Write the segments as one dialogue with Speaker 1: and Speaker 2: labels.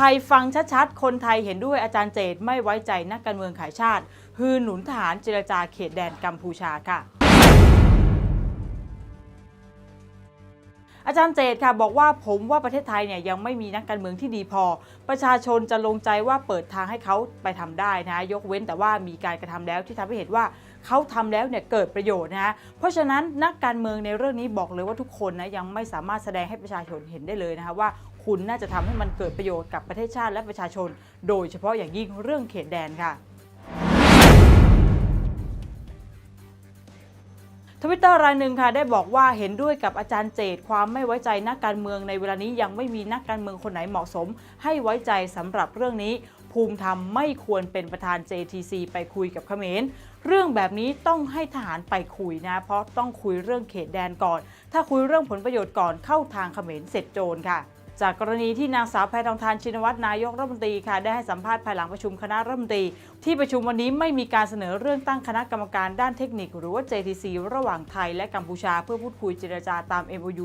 Speaker 1: ไทยฟังชัดๆ คนไทยเห็นด้วยอาจารย์เจตไม่ไว้ใจนักการเมืองขายชาติ ฮือหนุนทหารเจรจาเขตแดนกัมพูชาค่ะ อาจารย์เจตค่ะบอกว่าผมว่าประเทศไทยเนี่ยยังไม่มีนักการเมืองที่ดีพอ ประชาชนจะลงใจว่าเปิดทางให้เขาไปทำได้นะยกเว้นแต่ว่ามีการกระทำแล้วที่ทำให้เห็นว่าเขาทำแล้วเนี่ยเกิดประโยชน์นะเพราะฉะนั้นนักการเมืองในเรื่องนี้บอกเลยว่าทุกคนนะยังไม่สามารถแสดงให้ประชาชนเห็นได้เลยนะคะว่าคุณน่าจะทำให้มันเกิดประโยชน์กับประเทศชาติและประชาชน โดยเฉพาะอย่างยิ่งเรื่องเขตแดนค่ะ ทวิตเตอร์รายหนึ่งค่ะได้บอกว่าเห็นด้วยกับอาจารย์เจตความไม่ไว้ใจนักการเมืองในเวลานี้ยังไม่มีนักการเมืองคนไหนเหมาะสม ให้ไว้ใจสำหรับเรื่องนี้ ภูมิธรรมไม่ควรเป็นประธาน JTC ไปคุยกับเขมรเรื่องแบบนี้ต้องให้ทหารไปคุยนะ เพราะต้องคุยเรื่องเขตแดนก่อน ถ้าคุยเรื่องผลประโยชน์ก่อนเข้าทางเขมรเสร็จโจรค่ะ จากกรณีที่นางสาวแพทองทานชินวัตรนายกรัฐมนตรีค่ะได้ให้สัมภาษณ์ภายหลังประชุมคณะรัฐมนตรี ที่ประชุมวันนี้ไม่มีการเสนอเรื่องตั้งคณะกรรมการด้านเทคนิค หรือว่า JTC ระหว่างไทยและกัมพูชา เพื่อพูดคุยเจรจาตาม MOU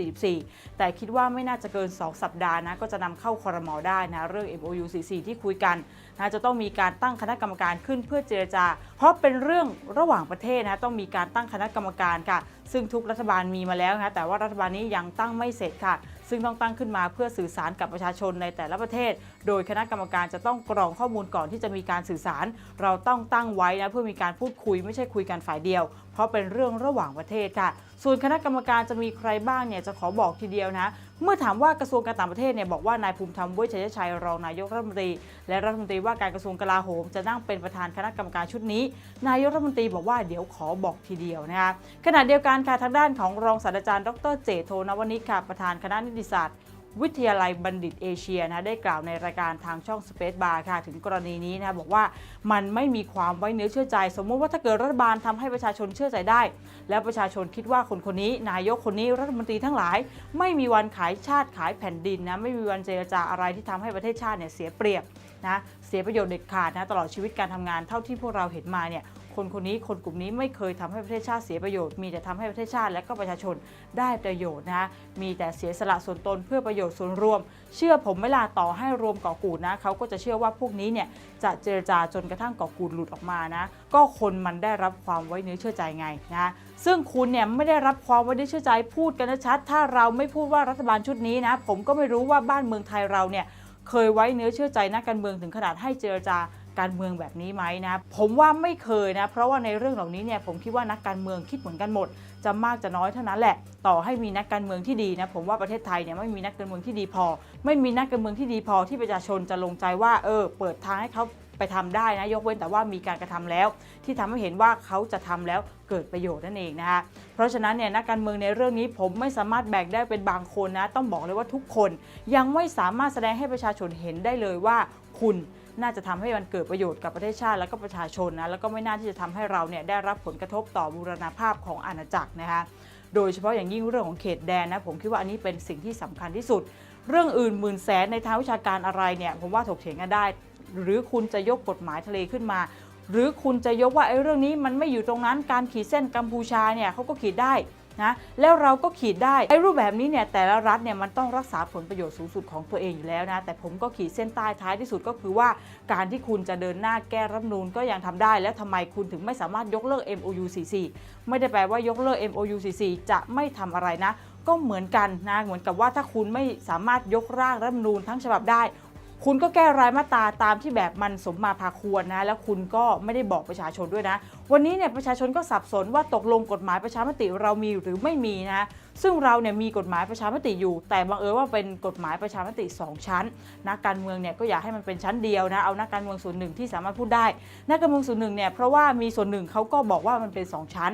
Speaker 1: 2544 แต่คิดว่าไม่น่าจะเกิน 2 สัปดาห์นะก็จะนำเข้าคอรมอได้นะเรื่อง MOU 44ที่คุยกันนะจะต้องมีการตั้งคณะกรรมการขึ้นเพื่อเจรจา เพราะเป็นเรื่องระหว่างประเทศนะต้องมีการตั้งคณะกรรมการค่ะ ซึ่งทุกรัฐบาลมีมาแล้วนะแต่ว่ารัฐบาลนี้ยังตั้งไม่เสร็จค่ะ ซึ่งต้องตั้งขึ้นมาเพื่อสื่อสารกับประชาชนในแต่ละประเทศ โดยคณะกรรมการจะต้องกรองข้อมูลก่อนที่จะมีการสื่อสาร เราต้องตั้งไว้นะเพื่อมีการพูดคุยไม่ใช่คุยกันฝ่ายเดียว เพราะเป็นเรื่องระหว่างประเทศค่ะ ส่วนคณะกรรมการจะมีใครบ้างเนี่ยจะขอบอกทีเดียวนะ เมื่อถามว่ากระทรวงการต่างประเทศเนี่ยบอกว่านายภูมิธรรมเวชยชัยรองนายกรัฐมนตรี และรัฐมนตรีว่าการกระทรวงกลาโหม จะนั่งเป็นประธานคณะกรรมการชุดนี้ นายกรัฐมนตรีบอกว่าเดี๋ยวขอบอกทีเดียวนะคะขณะเดียวกันค่ะทางด้านของรองศาสตราจารย์ ดรเจโทนวนิกค่ะประธานคณะนิติศาสตร์ วิทยาลัยบัณฑิตเอเชียนะได้กล่าวในรายการทางช่อง Space Bar ค่ะ ถึงกรณีนี้นะบอกว่ามันไม่มีความไว้เนื้อเชื่อใจ สมมติว่าถ้าเกิดรัฐบาลทำให้ประชาชนเชื่อใจได้ แล้วประชาชนคิดว่าคนคนนี้ นายกคนนี้รัฐมนตรีทั้งหลาย ไม่มีวันขายชาติขายแผ่นดินนะไม่มีวันเจรจาอะไรที่ทำให้ประเทศชาติเนี่ยเสียเปรียบนะเสียประโยชน์เด็ดขาดนะตลอดชีวิตการทำงานเท่าที่พวกเราเห็นมาเนี่ย คนคนนี้คนกลุ่มนี้ไม่เคยทำให้ประเทศชาติเสียประโยชน์ มีแต่ทำให้ประเทศชาติและก็ประชาชนได้ประโยชน์นะคะมีแต่เสียสละส่วนตนเพื่อประโยชน์ส่วนรวม เชื่อผมไม่ลาต่อให้รวมก่อกูดนะเขาก็จะเชื่อว่าพวกนี้เนี่ยจะเจรจาจนกระทั่งก่อกูดหลุดออกมานะก็คนมันได้รับความไว้เนื้อเชื่อใจไงนะซึ่งคุณเนี่ยไม่ได้รับความไว้เนื้อเชื่อใจพูดกันชัด ถ้าเราไม่พูดว่ารัฐบาลชุดนี้นะผมก็ไม่รู้ว่าบ้านเมืองไทยเราเนี่ยเคยไว้เนื้อเชื่อใจนักการเมืองถึงขนาดให้เจรจา การเมืองแบบนี้ไหมนะผมว่าไม่เคยนะเพราะว่าในเรื่องเหล่านี้เนี่ยผมคิดว่านักการเมืองคิดเหมือนกันหมด จะมากจะน้อยเท่านั้นแหละ ต่อให้มีนักการเมืองที่ดีนะผมว่าประเทศไทยเนี่ยไม่มีนักการเมืองที่ดีพอ ไม่มีนักการเมืองที่ดีพอที่ประชาชนจะลงใจว่าเออเปิดทางให้เขาไปทำได้นะยกเว้นแต่ว่ามีการกระทำแล้ว ที่ทำให้เห็นว่าเขาจะทำแล้วเกิดประโยชน์นั่นเองนะคะเพราะฉะนั้นเนี่ยนักการเมืองในเรื่องนี้ผมไม่สามารถแบ่งได้เป็นบางคนนะ ต้องบอกเลยว่าทุกคนยังไม่สามารถแสดงให้ประชาชนเห็นได้เลยว่าคุณ น่าจะทำให้มันเกิดประโยชน์กับประเทศชาติและก็ประชาชนนะแล้วก็ไม่น่าที่จะทำให้เราเนี่ยได้รับผลกระทบต่อบูรณาภาพของอาณาจักรนะคะโดยเฉพาะอย่างยิ่งเรื่องของเขตแดนนะผมคิดว่าอันนี้เป็นสิ่งที่สำคัญที่สุด เรื่องอื่นหมื่นแสนในทางวิชาการอะไรเนี่ยผมว่าถกเถียงกันได้ หรือคุณจะยกกฎหมายทะเลขึ้นมาหรือคุณจะยกว่าไอ้เรื่องนี้มันไม่อยู่ตรงนั้นการขีดเส้นกัมพูชาเนี่ยเขาก็ขีดได้ นะแล้วเราก็ขีดได้ไอ้รูปแบบนี้เนี่ยแต่ละรัฐเนี่ยมันต้องรักษาผลประโยชน์สูงสุดของตัวเองอยู่แล้วนะแต่ผมก็ขีดเส้นใต้ท้ายที่สุดก็คือว่าการที่คุณจะเดินหน้าแก้รัฐนูนก็ยังทำได้ แล้วทำไมคุณถึงไม่สามารถยกเลิก MOU 44ไม่ได้แปลว่ายกเลิก MOU 44จะไม่ทำอะไรนะ ก็เหมือนกันนะเหมือนกับว่าถ้าคุณไม่สามารถยกร่างรัฐนูญทั้งฉบับได้คุณก็แก้รายมาตราตามที่แบบมันสมมาพาควรนะ แล้วคุณก็ไม่ได้บอกประชาชนด้วยนะ วันนี้เนี่ยประชาชนก็สับสนว่าตกลงกฎหมายประชามติเรามีหรือไม่มีนะซึ่งเราเนี่ยมีกฎหมายประชามติอยู่ แต่บังเอิญว่าเป็นกฎหมายประชามติ 2 ชั้นนักการเมืองเนี่ยก็อยากให้มันเป็นชั้นเดียวนะเอานักการเมืองส่วนหนึ่งที่สามารถพูดได้นักการเมืองส่วนหนึ่งเนี่ยเพราะว่ามีส่วนหนึ่งเขาก็บอกว่ามันเป็น 2 ชั้น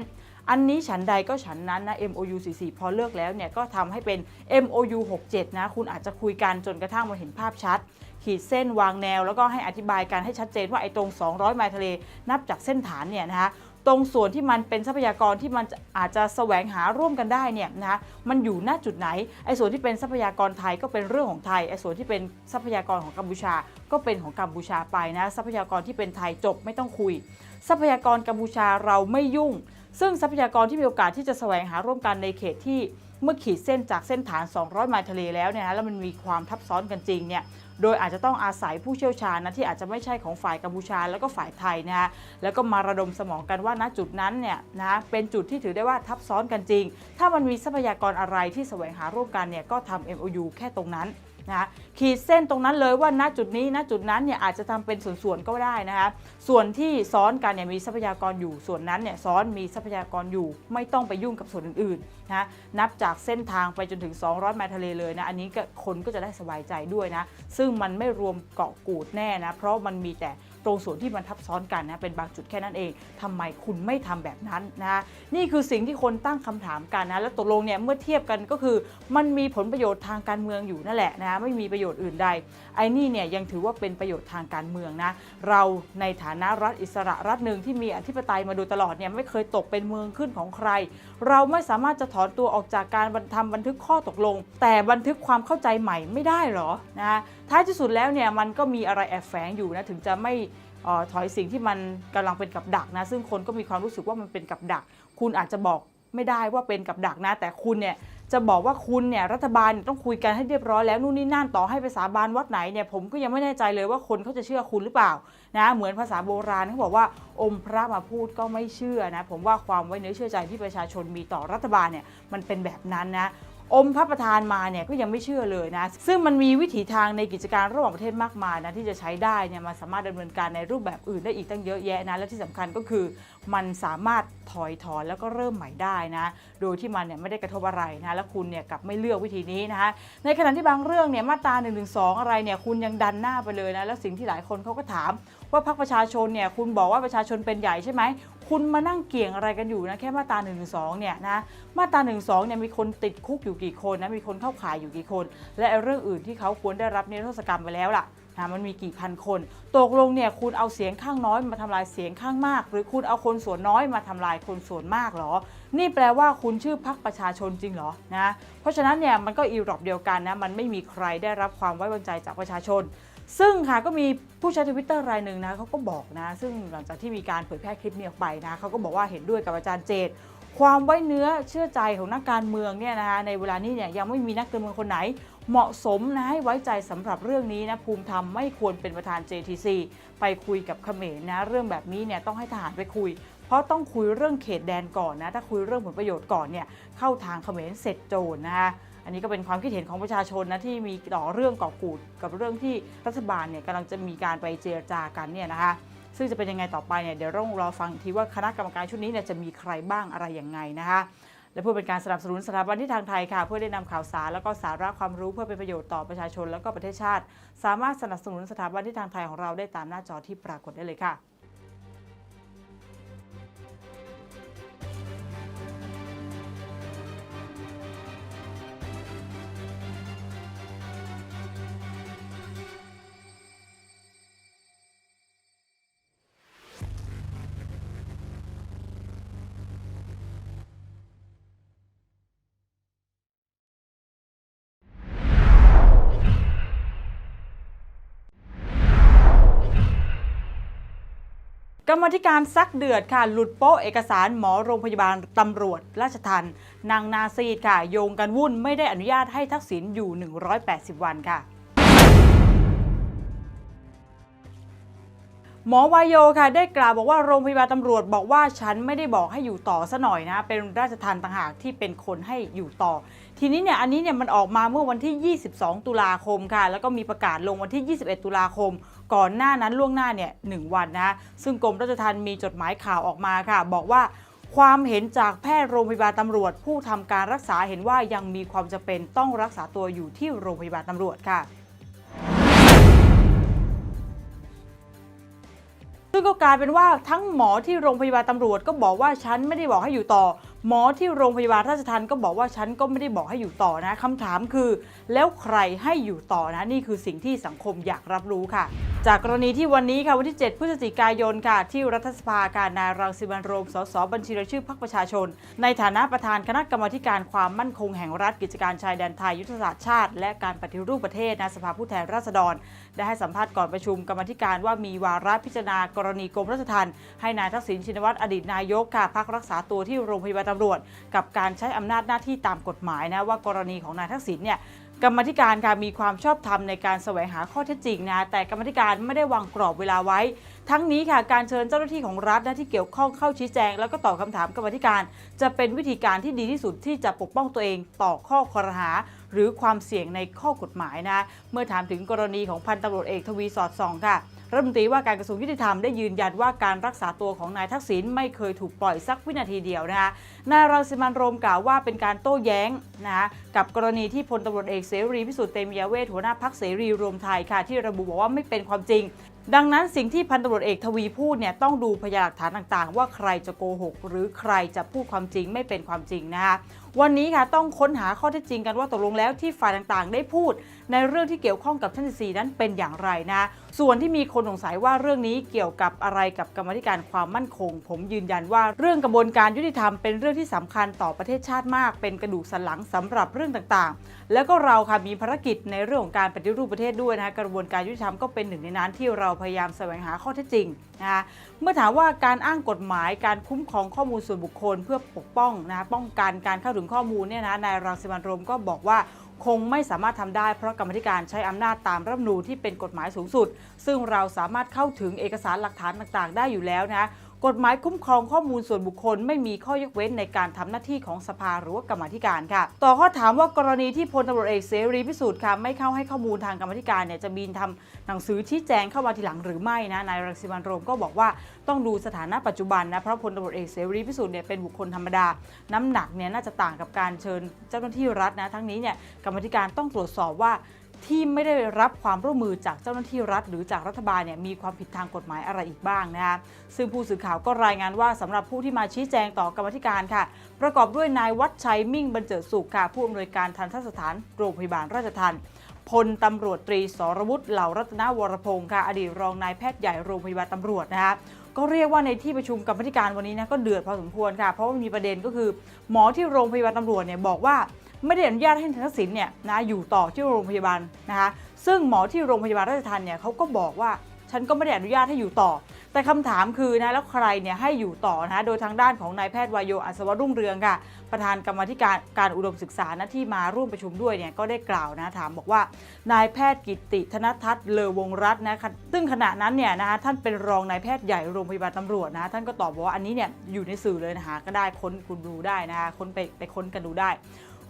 Speaker 1: อันนี้ฉันใดก็ฉันนั้นนะ MOU 44พอเลือกแล้วเนี่ยก็ทำให้เป็น MOU 67นะคุณอาจจะคุยกันจนกระทั่งมันเห็นภาพชัด ขีดเส้นวางแนว แล้วก็ให้อธิบายกันให้ชัดเจนว่าไอ้ตรง 200 ไมล์ทะเลนับจากเส้นฐานเนี่ยนะคะตรงส่วนที่มันเป็นทรัพยากรที่มันอาจจะแสวงหาร่วมกันได้เนี่ยนะคะมันอยู่หน้าจุดไหนไอ้ส่วนที่เป็นทรัพยากรไทยก็เป็นเรื่องของไทยไอ้ส่วนที่เป็นทรัพยากรของกัมพูชา ก็เป็นของกัมพูชาไปนะทรัพยากรที่เป็นไทยจบไม่ต้องคุย ทรัพยากรกัมพูชาเราไม่ยุ่ง ซึ่งทรัพยากรที่มีโอกาสที่จะแสวงหาร่วมกันในเขตที่เมื่อขีดเส้นจากเส้นฐาน 200 ไมล์ทะเลแล้วเนี่ยนะแล้วมันมีความทับซ้อนกันจริงเนี่ย โดยอาจจะต้องอาศัยผู้เชี่ยวชาญนะที่อาจจะไม่ใช่ของฝ่ายกัมพูชา แล้วก็ฝ่ายไทยนะฮะแล้วก็มาระดมสมองกันว่าณจุดนั้นเนี่ยนะเป็นจุดที่ถือได้ว่าทับซ้อนกันจริง ถ้ามันมีทรัพยากรอะไรที่แสวงหาร่วมกันเนี่ยก็ทำ MOU แค่ตรงนั้น นะขีดเส้นตรงนั้นเลยว่าณจุดนี้ณจุดนั้นเนี่ยอาจจะทำเป็นส่วนๆก็ได้นะคะส่วนที่ซ้อนกันเนี่ยมีทรัพยากรอยู่ส่วนนั้นเนี่ยซ้อนมีทรัพยากรอยู่ ไม่ต้องไปยุ่งกับส่วนอื่นๆนะนับจากเส้นทางไปจนถึง 200ไมล์ทะเลเลยนะอันนี้คนก็จะได้สบายใจด้วยนะซึ่งมันไม่รวมเกาะกูดแน่นะเพราะมันมีแต่ ตรงส่วนที่มันทับซ้อนกันนะเป็นบางจุดแค่นั้นเองทำไมคุณไม่ทำแบบนั้นนะนี่คือสิ่งที่คนตั้งคำถามกันนะแล้วตกลงเนี่ยเมื่อเทียบกันก็คือ มันมีผลประโยชน์ทางการเมืองอยู่นั่นแหละนะไม่มีประโยชน์อื่นใดไอ้นี่เนี่ยยังถือว่าเป็นประโยชน์ทางการเมืองนะเราในฐานะรัฐอิสระรัฐหนึ่งที่มีอธิปไตยมาโดยตลอดเนี่ยไม่เคยตกเป็นเมืองขึ้นของใคร เราไม่สามารถจะถอนตัวออกจากการทำบันทึกข้อตกลง แต่บันทึกความเข้าใจใหม่ไม่ได้หรอนะ ท้ายที่สุดแล้วเนี่ยมันก็มีอะไรแอบแฝงอยู่นะถึงจะไม่ออถอยสิ่งที่มันกำลังเป็นกับดักนะซึ่งคนก็มีความรู้สึกว่ามันเป็นกับดัก คุณอาจจะบอกไม่ได้ว่าเป็นกับดักนะ แต่คุณเนี่ยจะบอกว่าคุณเนี่ยรัฐบาลเนี่ยต้องคุยกันให้เรียบร้อยแล้วนู่นนี่นั่นต่อให้ไปสาบานวัดไหนเนี่ยผมก็ยังไม่แน่ใจเลยว่าคนเขาจะเชื่อคุณหรือเปล่านะเหมือนภาษาโบราณเขาบอกว่าอมพระมาพูดก็ไม่เชื่อนะผมว่าความไว้เนื้อเชื่อใจที่ประชาชนมีต่อรัฐบาลเนี่ยมันเป็นแบบนั้นนะ อมพระประธานมาเนี่ยก็ยังไม่เชื่อเลยนะ ซึ่งมันมีวิถีทางในกิจการระหว่างประเทศมากมายนะที่จะใช้ได้เนี่ยมันสามารถดำเนินการในรูปแบบอื่นได้อีกตั้งเยอะแยะนะและที่สำคัญก็คือ มันสามารถถอยถอนแล้วก็เริ่มใหม่ได้นะโดยที่มันเนี่ยไม่ได้กระทบอะไรนะแล้วคุณเนี่ยกลับไม่เลือกวิธีนี้นะคะในขณะที่บางเรื่องเนี่ยมาตรา1นึอะไรเนี่ยคุณยังดันหน้าไปเลยนะแล้วสิ่งที่หลายคนเขาก็ถามว่าพรรคประชาชนเนี่ยคุณบอกว่าประชาชนเป็นใหญ่ใช่ไหม คุณมานั่งเกี่ยงอะไรกันอยู่นะแค่มาตรา1นึเนี่ยนะมาตรา1นึเนี่ยมีคนติดคุกอยู่กี่คนนะมีคนเข้าข่ายอยู่กี่คน และเรื่องอื่นที่เขาควรได้รับนิรโทษกรรมไปแล้วล่ะนะมันมีกี่พันคน ตกลงเนี่ยคุณเอาเสียงข้างน้อยมาทำลายเสียงข้างมาก หรือคุณเอาคนส่วนน้อยมาทำลายคนส่วนมากเหรอ นี่แปลว่าคุณชื่อพรรคประชาชนจริงเหรอนะเพราะฉะนั้นเนี่ยมันก็อีรอบเดียวกันนะมันไม่มีใครได้รับความไว้วางใจจากประชาชน ซึ่งค่ะก็มีผู้ใช้ทวิตเตอร์รายหนึ่งนะเขาก็บอกนะ ซึ่งหลังจากที่มีการเผยแพร่คลิปนี้ออกไปนะเขาก็บอกว่าเห็นด้วยกับอาจารย์เจต ความไว้เนื้อเชื่อใจของนักการเมืองเนี่ยนะคะในเวลานี้เนี่ยยังไม่มีนักการเมืองคนไหน เหมาะสมนะให้ไว้ใจสำหรับเรื่องนี้นะภูมิธรรมไม่ควรเป็นประธาน JTC ไปคุยกับเขมรนะเรื่องแบบนี้เนี่ยต้องให้ทหารไปคุยเพราะต้องคุยเรื่องเขตแดนก่อนนะ ถ้าคุยเรื่องผลประโยชน์ก่อนเนี่ย เข้าทางเขมรเสร็จโจรนะคะ อันนี้ก็เป็นความคิดเห็นของประชาชนนะที่มีต่อเรื่องก่อกูดกับเรื่องที่รัฐบาลเนี่ยกำลังจะมีการไปเจรจากันเนี่ยนะคะซึ่งจะเป็นยังไงต่อไปเนี่ยเดี๋ยวต้องรอฟังทีว่าคณะกรรมการชุดนี้เนี่ยจะมีใครบ้างอะไรยังไงนะคะและเพื่อเป็นการสนับสนุนสถาบันที่ทางไทยค่ะ เพื่อได้นำข่าวสารแล้วก็สาระความรู้เพื่อเป็นประโยชน์ต่อประชาชน แล้วก็ประเทศชาติ สามารถสนับสนุนสถาบันที่ทางไทยของเราได้ตามหน้าจอที่ปรากฏได้เลยค่ะ รรมธิการซักเดือดค่ะ หลุดโป๊ะเอกสารหมอโรงพยาบาลตำรวจ ราชทันนางนาซีดค่ะ โยงกันวุ่นไม่ได้อนุญาตให้ทักษิณอยู่ 180 วันค่ะหมอวายโยค่ะได้กล่าวบอกว่าโรงพยาบาลตำรวจบอกว่าฉันไม่ได้บอกให้อยู่ต่อซะหน่อยนะ เป็นราชทันต่างหากที่เป็นคนให้อยู่ต่อ ทีนี้เนี่ยอันนี้เนี่ยมันออกมาเมื่อวันที่ 22 ตุลาคมค่ะ แล้วก็มีประกาศลงวันที่ 21 ตุลาคม ก่อนหน้านั้นล่วงหน้าเนี่ยหวันนะซึ่งกรมราชทัณฑ์มีจดหมายข่าวออกมาค่ะ บอกว่าความเห็นจากแพทย์โรงพยาบาลตำรวจ ผู้ทำการรักษาเห็นว่ายังมีความจำเป็นต้องรักษาตัวอยู่ที่โรงพยาบาลตำรวจค่ะซึ่งก็กลายเป็นว่าทั้งหมอที่โรงพยาบาลตำรวจก็บอกว่าฉันไม่ได้บอกให้อยู่ต่อ หมอที่โรงพยาบาลราชทัณฑ์ก็บอกว่าฉันก็ไม่ได้บอกให้อยู่ต่อนะคำถามคือ แล้วใครให้อยู่ต่อนะนี่คือสิ่งที่สังคมอยากรับรู้ค่ะ จากกรณีที่วันนี้ค่ะวันที่ 7 พฤศจิกายนค่ะ ที่รัฐสภาการนายรังสิมันโรมสสบัญชีรายชื่อพรรคประชาชน ในฐานะประธานคณะกรรมการความมั่นคงแห่งรัฐกิจการชายแดนไทยยุทธศาสตร์ชาติ และการปฏิรูปประเทศนะสภาผู้แทนราษฎร ได้ให้สัมภาษณ์ก่อนประชุมกรรมาธิการว่ามีวาระพิจารณากรณีกรมราชทัณฑ์ให้นายทักษิณชินวัตรอดีตนายกค่ะพักรักษาตัวที่โรงพยาบาลตำรวจ กับการใช้อำนาจหน้าที่ตามกฎหมายนะว่ากรณีของนายทักษิณเนี่ยกรรมธิการค่ะมีความชอบธรรมในการแสวงหาข้อเท็จจริงนะแต่กรรมธิการไม่ได้วางกรอบเวลาไว้ ทั้งนี้ค่ะการเชิญเจ้าหน้าที่ของรัฐนะที่เกี่ยวข้องเข้าชี้แจง แล้วก็ตอบคำถามกรรมธิการ จะเป็นวิธีการที่ดีที่สุดที่จะปกป้องตัวเองต่อข้อคอรหา หรือความเสี่ยงในข้อกฎหมายนะเมื่อถามถึงกรณีของพันตำรวจเอกทวีสอดส่องค่ะ รัฐมนตรีว่าการกระทรวงยุติธรรมได้ยืนยันว่าการรักษาตัวของนายทักษิณไม่เคยถูกปล่อยสักวินาทีเดียวนะคะนายรังสิมันโรมกล่าวว่าเป็นการโต้แย้งนะคะกับกรณีที่พลตำรวจเอกเสรีพิสุทธิ์เตมียเวทหัวหน้าพักเสรีรวมไทยค่ะที่ระบุบอกว่าไม่เป็นความจริงดังนั้นสิ่งที่พันตำรวจเอกทวีพูดเนี่ยต้องดูพยานหลักฐานต่างๆ ว่าใครจะโกหก หรือใครจะพูดความจริงไม่เป็นความจริงนะคะวันนี้ค่ะต้องค้นหาข้อเท็จจริงกันว่าตกลงแล้วที่ฝ่ายต่างๆ ได้พูด ในเรื่องที่เกี่ยวข้องกับท่านสีนั้นเป็นอย่างไรนะ ส่วนที่มีคนสงสัยว่าเรื่องนี้เกี่ยวกับอะไรกับกรรมธิการความมั่นคง ผมยืนยันว่าเรื่องกระบวนการยุติธรรมเป็นเรื่องที่สำคัญต่อประเทศชาติมาก เป็นกระดูกสันหลังสำหรับเรื่องต่างๆ แล้วก็เราค่ะมีภารกิจในเรื่องของการปฏิรูปประเทศด้วยนะคะกระบวนการยุติธรรมก็เป็นหนึ่งในนั้นที่เราพยายามแสวงหาข้อเท็จจริงนะคะเมื่อถามว่าการอ้างกฎหมายการคุ้มครองข้อมูลส่วนบุคคลเพื่อปกป้องนะป้องกันการเข้าถึงข้อมูลเนี่ยนะนายรังสิมันโรมก็บอกว่า คงไม่สามารถทำได้เพราะกรรมธิการใช้อำนาจตามรัฐมนูญที่เป็นกฎหมายสูงสุด ซึ่งเราสามารถเข้าถึงเอกสารหลักฐานต่างๆ ได้อยู่แล้วนะ กฎหมายคุ้มครองข้อมูลส่วนบุคคล ไม่มีข้อยกเว้นในการทำหน้าที่ของสภาหรือว่ากรรมธิการค่ะ ต่อข้อถามว่ากรณีที่พลตำรวจเอกเสรีพิสุทธิ์ค่ะไม่เข้าให้ข้อมูลทางกรรมธิการเนี่ยจะมีทำหนังสือชี้แจงเข้ามาทีหลังหรือไม่นะนายรังสิมันโรมก็บอกว่าต้องดูสถานะปัจจุบันนะเพราะพลตำรวจเอกเสรีพิสุทธิ์เนี่ยเป็นบุคคลธรรมดา น้ำหนักเนี่ยน่าจะต่างกับการเชิญเจ้าหน้าที่รัฐนะทั้งนี้เนี่ยกรรมธิการต้องตรวจสอบว่า ที่ไม่ได้รับความร่วมมือจากเจ้าหน้าที่รัฐ หรือจากรัฐบาลเนี่ยมีความผิดทางกฎหมายอะไรอีกบ้างนะคะซึ่งผู้สื่อข่าวก็รายงานว่าสำหรับผู้ที่มาชี้แจงต่อกรรมธิการค่ะ ประกอบด้วยนายวัชชัยมิ่งบรรเจิดสุขค่ะผู้อำนวยการทันทสถานโรงพยาบาลราชทันพลตำรวจตรีสรวุฒิเหล่ารัตนวรพงศ์ค่ะอดีตรองนายแพทย์ใหญ่โรงพยาบาลตำรวจนะคะก็เรียกว่าในที่ประชุมกรรมธิการวันนี้นะก็เดือดพอสมควรค่ะ เพราะว่ามีประเด็นก็คือ หมอที่โรงพยาบาลตำรวจเนี่ยบอกว่า ไม่ได้อนุญาตให้ทักษิณเนี่ยนะอยู่ต่อที่โรงพยาบาลนะคะซึ่งหมอที่โรงพยาบาลราชทันเนี่ยเขาก็บอกว่าฉันก็ไม่ได้อนุญาตให้อยู่ต่อ แต่คำถามคือนะแล้วใครเนี่ยให้อยู่ต่อนะโดยทางด้านของนายแพทย์วายโยอัศวรุ่งเรืองค่ะ ประธานกรรมธิการการอุดมศึกษานะที่มาร่วมประชุมด้วยเนี่ยก็ได้กล่าวนะถามบอกว่านายแพทย์กิติธนทัศน์เลอวงรัตน์นะซึ่งขณะนั้นเนี่ยนะคะท่านเป็นรองนายแพทย์ใหญ่โรงพยาบาลตำรวจนะท่านก็ตอบบอกว่าอันนี้เนี่ยอยู่ในสื่อเลยนะคะก็ได้ค้นคุณดูได้นะคะค้นไปไปค้นกันดูได้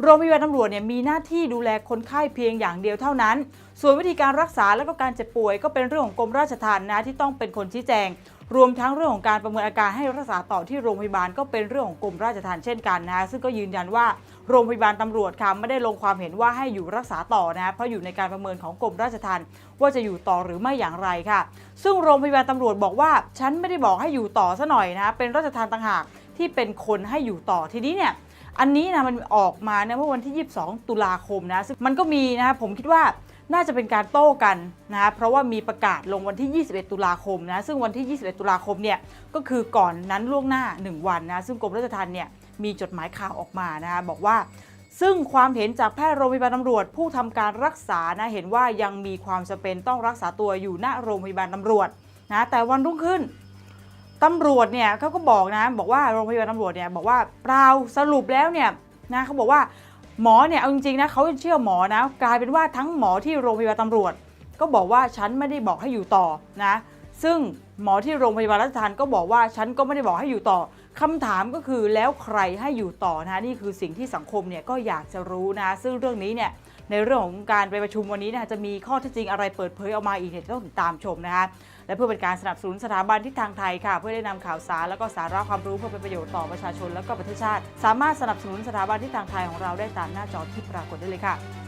Speaker 1: โรงพยาบาลตำรวจเนี่ยมีหน้าที่ดูแลคนไข้เพียงอย่างเดียวเท่านั้น ส่วนวิธีการรักษาและก็การเจ็บป่วยก็เป็นเรื่องของกรมราชทัณฑ์นะที่ต้องเป็นคนชี้แจง รวมทั้งเรื่องของการประเมินอาการให้รักษาต่อที่โรงพยาบาลก็เป็นเรื่องของกรมราชทัณฑ์เช่นกันนะซึ่งก็ยืนยันว่าโรงพยาบาลตำรวจค่ะไม่ได้ลงความเห็นว่าให้อยู่รักษาต่อนะเพราะอยู่ในการประเมินของกรมราชทัณฑ์ว่าจะอยู่ต่อหรือไม่อย่างไรค่ะ ซึ่งโรงพยาบาลตำรวจบอกว่า ฉันไม่ได้บอกให้อยู่ต่อซะหน่อยนะเป็นราชทัณฑ์ต่างหากที่เป็นคนให้อยู่ต่อทีนี้เนี่ย อันนี้นะมันออกมาเนี่ยเมื่อวันที่ 22 ตุลาคมนะซึ่งมันก็มีนะผมคิดว่าน่าจะเป็นการโต้กันนะเพราะว่ามีประกาศลงวันที่ 21 ตุลาคมนะซึ่งวันที่ 21 ตุลาคมเนี่ยก็คือก่อนนั้นล่วงหน้า 1 วันนะซึ่งกรมราชทัณฑ์เนี่ยมีจดหมายข่าวออกมานะบอกว่า ซึ่งความเห็นจากแพทย์โรงพยาบาลตำรวจ ผู้ทำการรักษานะเห็นว่ายังมีความจำเป็นต้องรักษาตัวอยู่ณโรงพยาบาลตำรวจนะแต่วันรุ่งขึ้น ตำรวจเนี่ยเขาก็บอกนะ บอกว่าโรงพยาบาลตำรวจเนี่ยบอกว่าเปล่าสรุปแล้วเนี่ยนะเขาบอกว่าหมอเนี่ยเอาจริงๆนะเขาเชื่อหมอนะ กลายเป็นว่าทั้งหมอที่โรงพยาบาลตำรวจ ก็บอกว่าฉันไม่ได้บอกให้อยู่ต่อนะ ซึ่งหมอที่โรงพยาบาลรัชทานก็บอกว่าฉันก็ไม่ได้บอกให้อยู่ต่อคำถามก็คือแล้วใครให้อยู่ต่อนะนี่คือสิ่งที่สังคมเนี่ยก็อยากจะรู้นะ ซึ่งเรื่องนี้เนี่ย ในเรื่องของการไปประชุมวันนี้นะจะมีข้อเท็จจริงอะไรเปิดเผยออกมาอีกเนี่ยต้องติดตามชมนะคะและเพื่อเป็นการสนับสนุนสถาบันทิศทางไทยค่ะ เพื่อได้นำข่าวสารและก็สาระความรู้เพื่อเป็นประโยชน์ต่อประชาชนและก็ประเทศชาติ สามารถสนับสนุนสถาบันทิศทางไทยของเราได้ตามหน้าจอที่ปรากฏได้เลยค่ะ